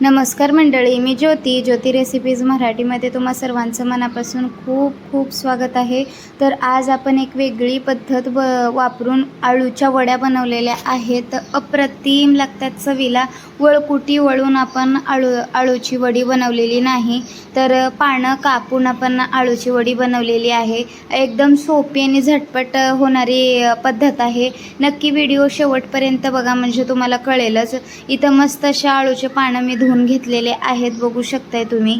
नमस्कार मंडळी मी ज्योती. ज्योती रेसिपीज मराठीमध्ये तुम्हा सर्वांचं मनापासून खूप खूप स्वागत आहे. तर आज आपण एक वेगळी पद्धत ब वापरून आळूच्या वड्या बनवलेल्या आहेत. अप्रतिम लागतात चवीला. वळकुटी वळून आपण आळू आळूची वडी बनवलेली नाही. तर पानं कापून आपण आळूची वडी बनवलेली आहे. एकदम सोपी आणि झटपट होणारी पद्धत आहे. नक्की व्हिडिओ शेवटपर्यंत बघा म्हणजे तुम्हाला कळेलच. इथं मस्त अशा आळूचे पानं मी धुवून घेतलेले आहेत बघू शकताय तुम्ही.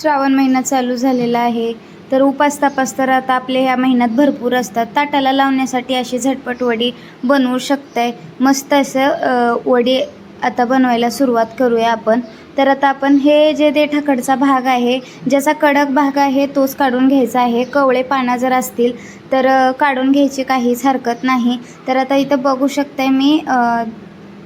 श्रावण महिना चालू झालेला आहे. तर उपास तापास तर आता आपले ह्या महिन्यात भरपूर असतात. ताटाला लावण्यासाठी अशी झटपट वडी बनवू शकताय. मस्त असं वडी आता बनवायला सुरुवात करूया आपण. तर आता आपण हे जे देठाकडचा भाग आहे ज्याचा कडक भाग आहे तोच काढून घ्यायचा आहे. कवळे पानं जर असतील तर काढून घ्यायची काहीच हरकत नाही. तर आता इथं बघू शकते मी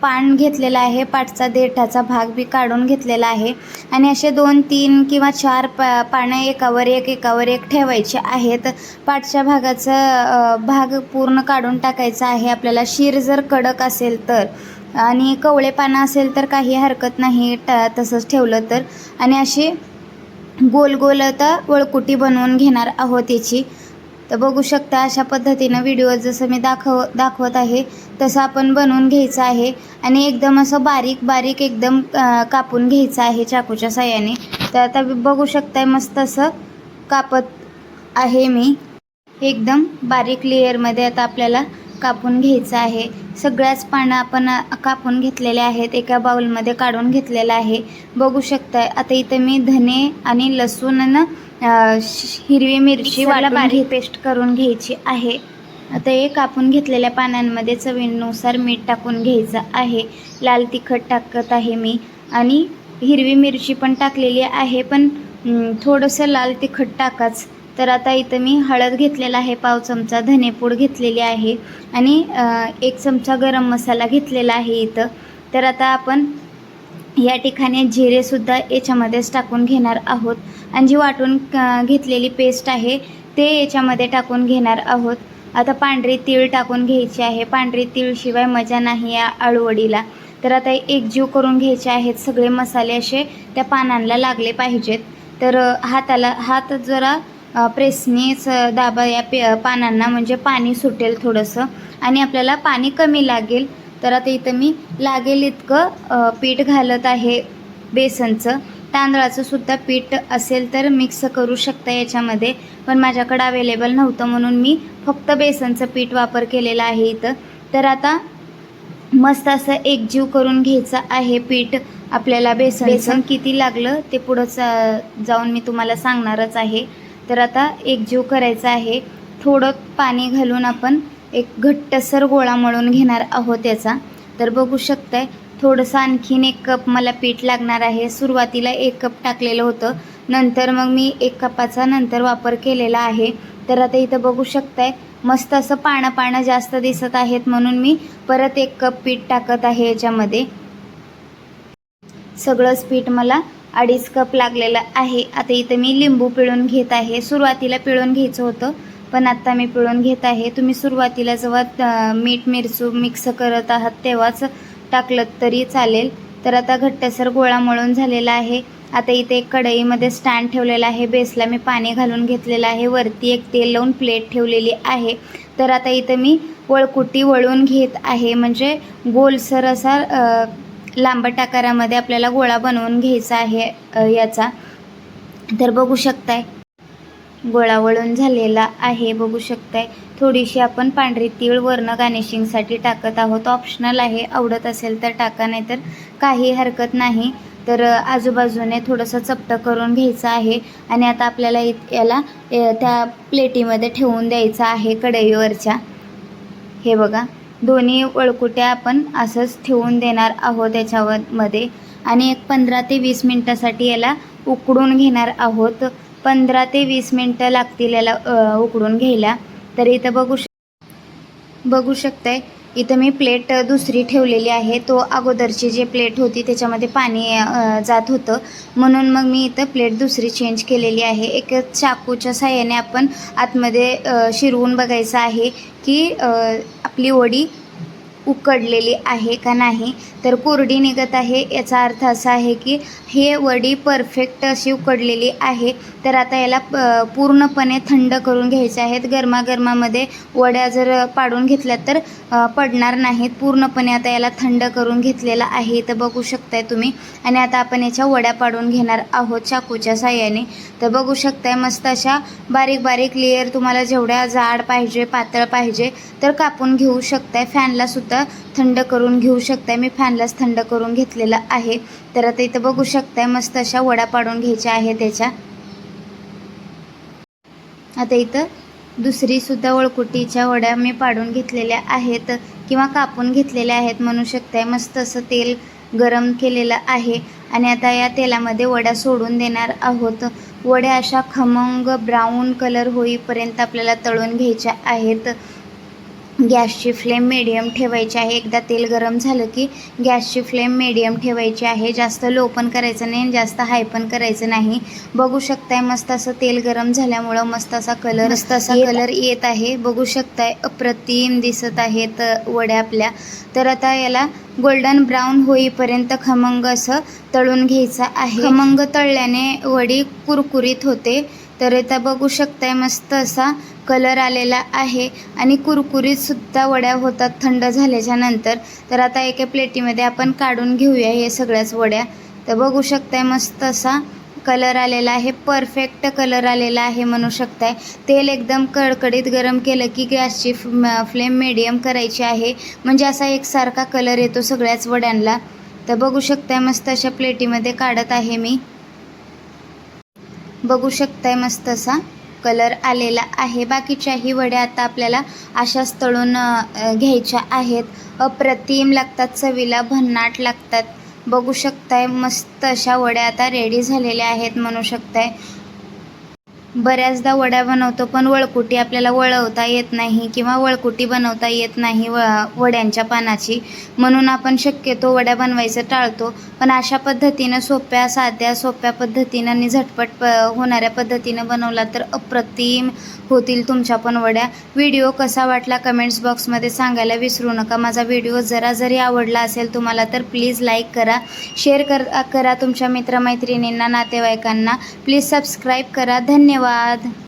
पान घेतलेलं आहे पाठचा देठाचा भाग बी काढून घेतलेला आहे. आणि असे दोन तीन किंवा चार पा पानं एकावर एक एकावर एक ठेवायचे आहेत. पाठच्या भागाचा भाग पूर्ण काढून टाकायचा आहे. आपल्याला शिर जर कडक असेल तर आणि कवळे पानं असेल तर काही हरकत नाही ट तसंच ठेवलं तर. आणि अशी गोल गोल आता वळकुटी बनवून घेणार आहोत याची. तर बघू शकता अशा पद्धतीनं व्हिडिओ जसं मी दाखव दाखवत आहे तसं आपण बनवून घ्यायचं आहे. आणि एकदम असं बारीक बारीक एकदम कापून घ्यायचं आहे चाकूच्या साह्याने. तर आता बघू शकताय मस्त असं कापत आहे मी. एकदम बारीक लेअरमध्ये आता आपल्याला कापून घ्यायचं आहे. सगळ्याच पानं आपण कापून घेतलेल्या आहेत. एका बाउलमध्ये काढून घेतलेलं आहे. बघू शकताय आता इथं मी धने आणि लसूण हिरवी मिरची वाला बारीक पेस्ट करून घ्यायची आहे. आता हे कापून घेतलेल्या पानांमध्ये चवीनुसार मीठ टाकून घ्यायचं आहे. लाल तिखट टाकत आहे मी. आणि हिरवी मिरची पण टाकलेली आहे पण थोडंसं लाल तिखट टाकाच. तर आता इथं मी हळद घेतलेला आहे पाव चमचा धनेपूड घेतलेली आहे. आणि एक चमचा गरम मसाला घेतलेला आहे इथं. तर आता आपण या ठिकाणी जिरेसुद्धा याच्यामध्येच टाकून घेणार आहोत. आणि जी वाटून घेतलेली पेस्ट आहे ते याच्यामध्ये टाकून घेणार आहोत. आता पांढरी तीळ टाकून घ्यायची आहे. पांढरी तीळशिवाय मजा नाही या आळूवडीला. तर आता एकजीव करून घ्यायचे आहेत सगळे मसाले असे त्या पानांना लागले पाहिजेत. तर हाताला हात जरा प्रेसनेच दाबा या पे पानांना म्हणजे पाणी सुटेल थोडंसं. आणि आपल्याला पाणी कमी लागेल. तर आता इथं मी लागेल इतकं पीठ घालत आहे बेसनचं. तांदळाचं सुद्धा पीठ असेल तर मिक्स करू शकता याच्यामध्ये. पण माझ्याकडं अवेलेबल नव्हतं म्हणून मी फक्त बेसनचं पीठ वापर केलेला आहे इथं. तर आता मस्त असं एकजीव करून घ्यायचं आहे पीठ. आपल्याला बेसन बेसन? किती लागलं ते पुढं जाऊन मी तुम्हाला सांगणारच आहे. तर आता एकजीव करायचं आहे. थोडं पाणी घालून आपण एक घट्टसर गोळा मळून घेणार आहोत याचा. तर बघू शकताय थोडंसं आणखीन एक कप मला पीठ लागणार आहे. सुरुवातीला एक कप टाकलेलं होतं. नंतर मग मी एक कपाचा नंतर वापर केलेला आहे. तर आता इथं बघू शकताय मस्त असं पानं पानं जास्त दिसत आहेत म्हणून मी परत एक कप पीठ टाकत आहे याच्यामध्ये. सगळंच पीठ मला अडीच कप लागलेलं आहे. आता इथं मी लिंबू पिळून घेत आहे. सुरुवातीला पिळून घ्यायचं होतं. पण आत्ता मी पिळून घेत आहे. तुम्ही सुरुवातीला जेव्हा मीठ मिरचू मिक्स करत आहात तेव्हाच टाकलं तरी चालेल. तर आता घट्टसर गोळा मळून झालेला आहे. आता इथे एक कढईमध्ये स्टँड ठेवलेला आहे. बेसला मी पाणी घालून घेतलेलं आहे. वरती एक तेल लावून प्लेट ठेवलेली आहे. तर आता इथं मी वळकुटी वळून घेत आहे. म्हणजे गोलसर असा लांबट आकारामध्ये आपल्याला गोळा बनवून घ्यायचा आहे याचा. तर बघू शकताय. गोळा वळून झालेला आहे. बघू शकताय थोडीशी आपण पांढरी तीळ वर्ण गार्निशिंगसाठी टाकत आहोत. ऑप्शनल आहे. आवडत असेल तर टाका नाही तर काही हरकत नाही. तर आजूबाजूने थोडंसं चपटं करून घ्यायचं आहे. आणि आता आपल्याला इत याला त्या प्लेटीमध्ये ठेवून द्यायचं आहे कढईवरच्या. हे बघा दोन्ही वळकुट्या आपण असंच ठेवून देणार आहोत याच्यावर मध्ये. आणि एक पंधरा ते वीस मिनटासाठी याला उकडून घेणार आहोत. पंधरा ते वीस मिनटं लागतील याला उकडून घ्यायला. तर इथं बघू शक बघू शकताय. इथं मी प्लेट दुसरी ठेवलेली आहे. तो अगोदरची जी प्लेट होती त्याच्यामध्ये पाणी जात होतं. म्हणून मग मी इथं प्लेट दुसरी चेंज केलेली आहे. एक चाकूच्या साह्याने आपण आतमध्ये शिरवून बघायचं आहे की आपली वडी उकडलेली आहे का नाही तर कोरडी निघत आहे. याचा अर्थ असा आहे की हे वडी परफेक्ट अशी उकडलेली आहे. तर आता याला प पूर्णपणे थंड करून घ्यायचे आहेत. गरमागरमामध्ये वड्या जर पाडून घेतल्या तर पडणार नाहीत. पूर्णपणे आता याला थंड करून घेतलेला आहे. तर बघू शकताय तुम्ही. आणि आता आपण याच्या वड्या पाडून घेणार आहोत चाकूच्या साह्याने. तर बघू शकताय मस्त अशा बारीक बारीक लेअर तुम्हाला जेवढ्या जाड पाहिजे पातळ पाहिजे तर कापून घेऊ शकताय. फॅनला सुद्धा थंड करून घेऊ शकताय. मी फॅनलाच थंड करून घेतलेला आहे. तर आता इथं बघू शकताय मस्त अशा वडा पाडून घ्यायच्या आहे त्याच्या. आता इथं दुसरीसुद्धा वळकुटीच्या वड्या मी पाडून घेतलेल्या आहेत किंवा कापून घेतलेल्या आहेत म्हणू शकताय. मस्त असं तेल गरम केलेलं आहे आणि आता या तेलामध्ये वड्या सोडून देणार आहोत. वड्या अशा खमंग ब्राऊन कलर होईपर्यंत आपल्याला तळून घ्यायच्या आहेत. गॅसची फ्लेम मिडियम ठेवायची आहे. एकदा तेल गरम झालं की गॅसची फ्लेम मिडियम ठेवायची आहे. जास्त लो पण करायचं नाही आणि जास्त हाय पण करायचं नाही. बघू शकताय मस्त असं तेल गरम झाल्यामुळं मस्त असा कलर मस्त असा कलर येत आहे. बघू शकताय अप्रतिम दिसत आहेत वड्या आपल्या. तर आता याला गोल्डन ब्राऊन होईपर्यंत खमंग असं तळून घ्यायचं आहे. खमंग तळल्याने वडी कुरकुरीत होते. तर आता बघू शकताय मस्त असा कलर आलेला आहे आणि कुरकुरीतसुद्धा वड्या होतात थंड झाल्याच्यानंतर. तर आता एका प्लेटीमध्ये आपण काढून घेऊया हे सगळ्याच वड्या. तर बघू शकताय मस्त असा कलर आलेला आहे परफेक्ट कलर आलेला आहे म्हणू शकताय. तेल एकदम कडकडीत गरम केलं की गॅसची फ्लेम मिडियम करायची आहे. म्हणजे असा एकसारखा कलर येतो सगळ्याच वड्यांना तर बघू शकताय मस्त अशा प्लेटीमध्ये काढत आहे मी. बघू शकताय मस्त असा. कलर आलेला आहे. बाकीच्याही वड्या आता आपल्याला अशाच तळून घ्यायच्या आहेत. अप्रतिम लागतात चवीला भन्नाट लागतात. बघू शकताय मस्त अशा वड्या आता रेडी झालेल्या आहेत म्हणू शकताय. बऱ्याचदा वड्या बनवतो पण वळकुटी आपल्याला वळवता येत नाही किंवा वळकुटी बनवता येत नाही व वड्यांच्या पानाची. म्हणून आपण शक्यतो वड्या बनवायचं टाळतो. पण अशा पद्धतीनं सोप्या साध्या सोप्या पद्धतीनं आणि झटपट प होणाऱ्या पद्धतीनं बनवला तर अप्रतिम होतील तुमच्या पण वड्या. व्हिडिओ कसा वाटला कमेंट्स बॉक्समध्ये सांगायला विसरू नका. माझा व्हिडिओ जरा जरी आवडला असेल तुम्हाला तर प्लीज लाईक करा. शेअर कर करा तुमच्या मित्रमैत्रिणींना नातेवाईकांना. प्लीज सबस्क्राईब करा. धन्यवाद.